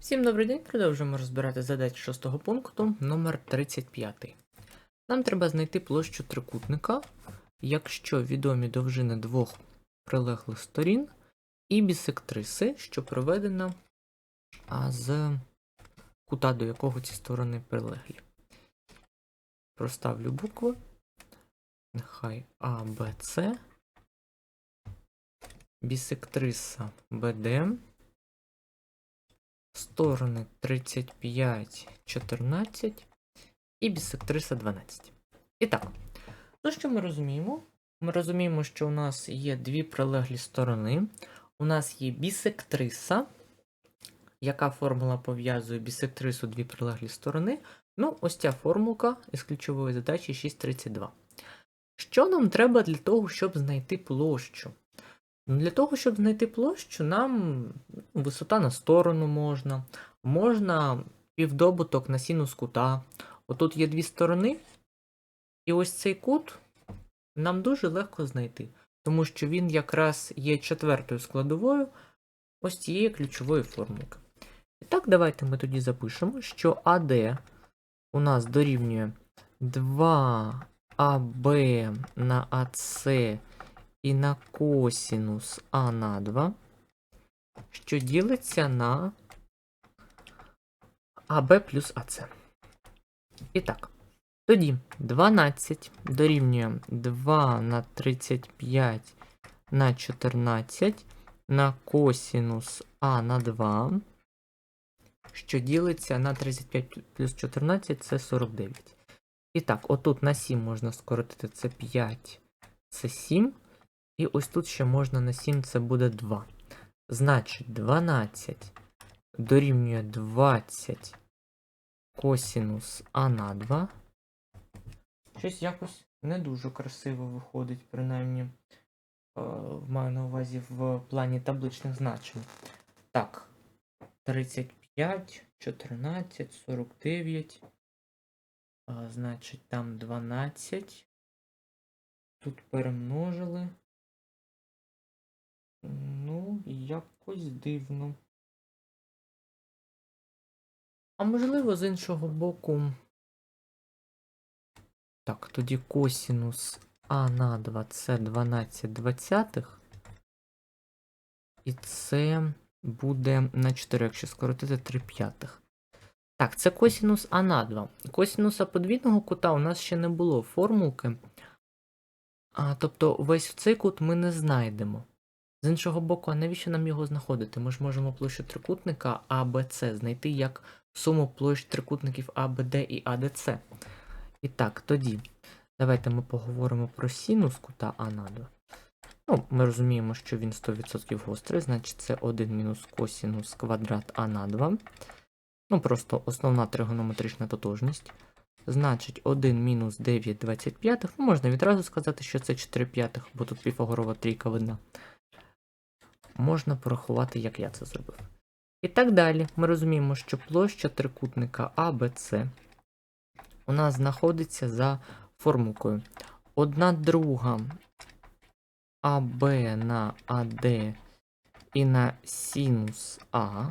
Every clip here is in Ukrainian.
Всім добрий день, продовжуємо розбирати задачі шостого пункту номер 35. Нам треба знайти площу трикутника, якщо відомі довжини двох прилеглих сторін і бісектриси, що проведена з кута, до якого ці сторони прилеглі. Проставлю букви. Нехай А, Б, С. Бісектриса БД. Сторони 35, 14 і бісектриса 12. І так, то що ми розуміємо? Ми розуміємо, що у нас є дві прилеглі сторони. У нас є бісектриса. Яка формула пов'язує бісектрису дві прилеглі сторони? Ну, ось ця формулка із ключової задачі 632. Що нам треба для того, щоб знайти площу? Ну, Для того, щоб знайти площу, нам висота на сторону можна, можна півдобуток на синус кута. Отут є дві сторони, і ось цей кут нам дуже легко знайти, тому що він якраз є четвертою складовою ось цієї ключової формулки. І так, давайте ми тоді запишемо, що АД у нас дорівнює 2АБ на АС і на косінус А на 2, що ділиться на АБ плюс АС. І так, тоді 12 дорівнює 2 на 35 на 14 на косінус А на 2, що ділиться на 35 плюс 14 це 49. І так, отут на 7 можна скоротити це 5, це 7. І ось тут ще можна на 7, це буде 2. Значить, 12 дорівнює 20 косінус А на 2. Щось якось не дуже красиво виходить, принаймні, е, маю на увазі в плані табличних значень. Так, 35, 14, 49. А, значить, там 12. Тут перемножили. Ну, якось дивно. А можливо, з іншого боку. Так, тоді косінус А на 2 це 12 двадцятих. І це буде на 4, якщо скоротити 3 п'ятих. Так, це косінус А на 2. Косінуса подвійного кута у нас ще не було формулки. А, тобто весь цей кут ми не знайдемо. З іншого боку, а навіщо нам його знаходити? Ми ж можемо площу трикутника АБЦ знайти як суму площ трикутників АБД і АДЦ. І так, тоді, давайте ми поговоримо про синус кута А 2. Ну, ми розуміємо, що він 100% гострий, значить це 1 мінус косінус квадрат А на 2. Ну, просто основна тригонометрична тотожність. Значить, 1 мінус 9 25. Ну, можна відразу сказати, що це 4 п'ятих, бо тут піфагорова трійка видна можна порахувати, як я це зробив. І так далі, ми розуміємо, що площа трикутника ABC у нас знаходиться за формулкою. Одна друга АБ на АД і на синус А,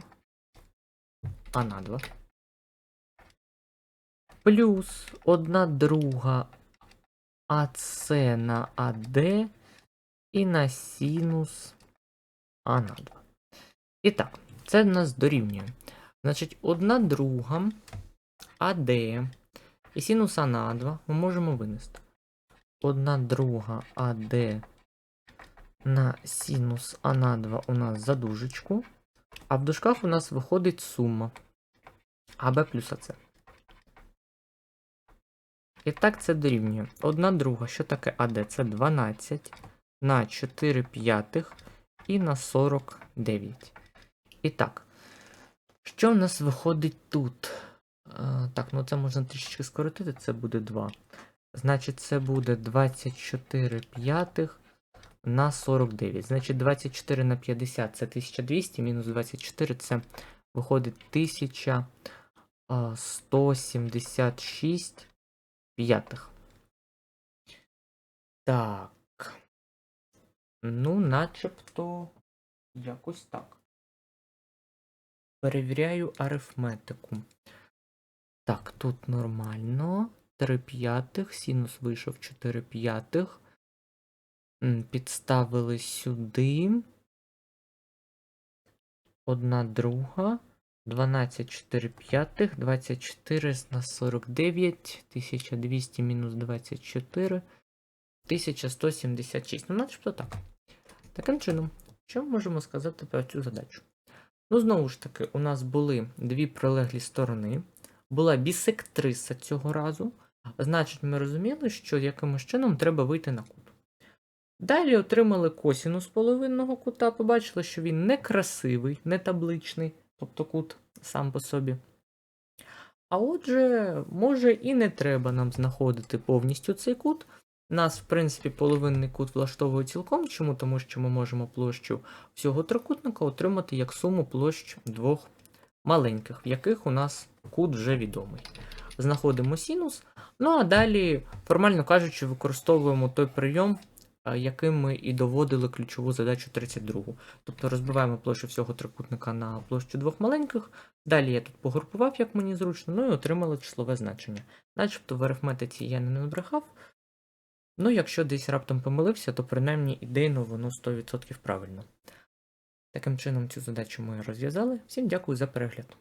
А на 2. Плюс одна друга АС на АД і на синус а на 2. І так, це нас дорівнює. Значить, одна друга АД і синус А на 2 ми можемо винести. Одна друга АД на синус А на 2 у нас за дужечку. А в дужках у нас виходить сума АБ плюс АЦ. І так це дорівнює. Одна друга, що таке АД? Це 12 на 4 п'ятих і на 49. І так, що в нас виходить тут? А, так, ну це можна трішечки скоротити, це буде 2. Значить, це буде 24 п'ятих на 49. Значить, 24 на 50 це 1200, мінус 24 це виходить 1176 п'ятих. Так. Ну, начебто якось так. перевіряю арифметику. Так, тут нормально. 3 п'ятих, синус вийшов 4 п'ятих. Підставили сюди. Одна друга. 12 4 п'ятих, 24 на 49, 1200 мінус 24, 1176. Ну, начебто так. Таким чином, що ми можемо сказати про цю задачу? Ну, знову ж таки, у нас були дві прилеглі сторони, була бісектриса цього разу. Значить, ми розуміли, що якимось чином треба вийти на кут. Далі отримали косінус половинного кута, побачили, що він не красивий, не табличний, тобто кут сам по собі. А отже, може і не треба нам знаходити повністю цей кут. Нас, в принципі, половинний кут влаштовує цілком. Чому? Тому що ми можемо площу всього трикутника отримати як суму площ двох маленьких, в яких у нас кут вже відомий. Знаходимо синус. Ну а далі, формально кажучи, використовуємо той прийом, е, яким ми і доводили ключову задачу 32. Тобто розбиваємо площу всього трикутника на площу двох маленьких. Далі я тут погрупував, як мені зручно, ну і отримали числове значення. Начебто в арифметиці я не набрехав. Ну, якщо десь раптом помилився, то принаймні ідейно воно 100% правильно. Таким чином, цю задачу ми розв'язали. Всім дякую за перегляд.